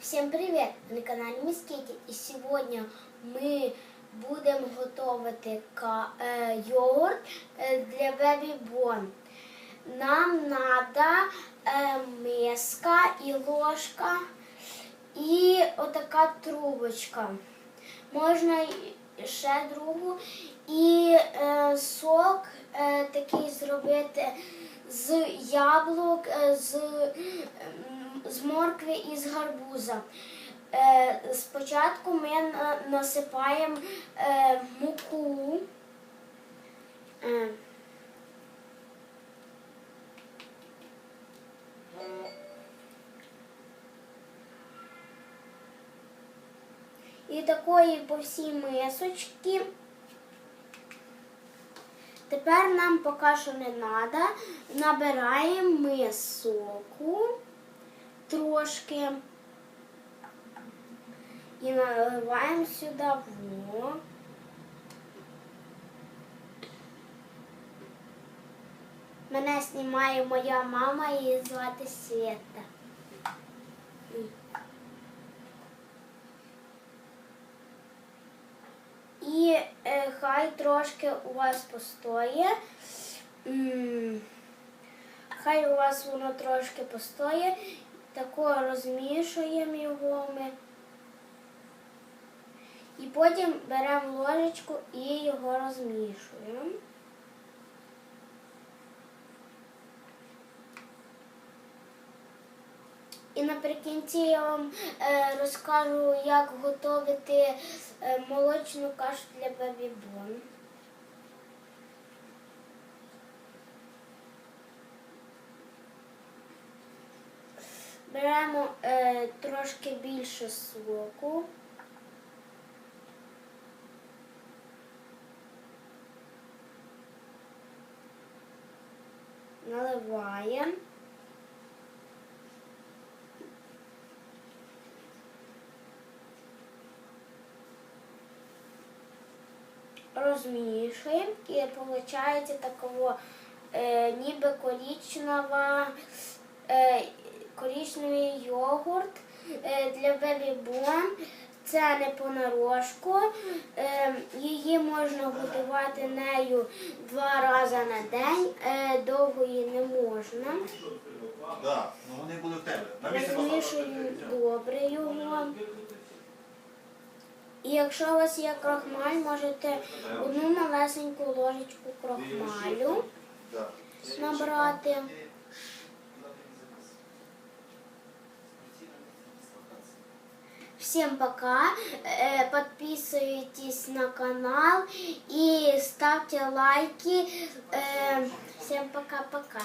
Всем привет! На каналі Міскіті. І сьогодні ми будемо готувати е, йогурт е, для Baby Bon. Нам треба миска і ложка і отака трубочка. Можна ще другу. І сок такий зробити з яблук, е, з, з моркви і з гарбуза. Е, спочатку ми насипаємо е, муку. І такої по всій мисочці. Тепер нам поки що не треба. Набираємо ми соку трошки і наливаємо сюди во. Мене знімає моя мама, її звати Света. І е, хай трошки у вас постоє. Хай у вас воно трошки постоє. Тако розмішуємо його ми. І потім беремо ложечку і його розмішуємо. Наприкінці я вам е, розкажу, як готувати е, молочну кашу для бебі-бон. Беремо е, трошки більше соку. Наливаємо. Розмішуємо і виходить такого е, ніби коричнева, е, коричневий йогурт е, для бебі-бон. Це не понарошку. Е, її можна годувати нею два рази на день. Е, довго її не можна. Да, ну вони були в тебе. Розмішуємо добре його. І якщо у вас є крохмаль, можете одну малесеньку ложечку крохмалю Да. набрати. Всем пока. Э, Подписывайтесь на канал и ставьте лайки. Э, Всем пока-пока.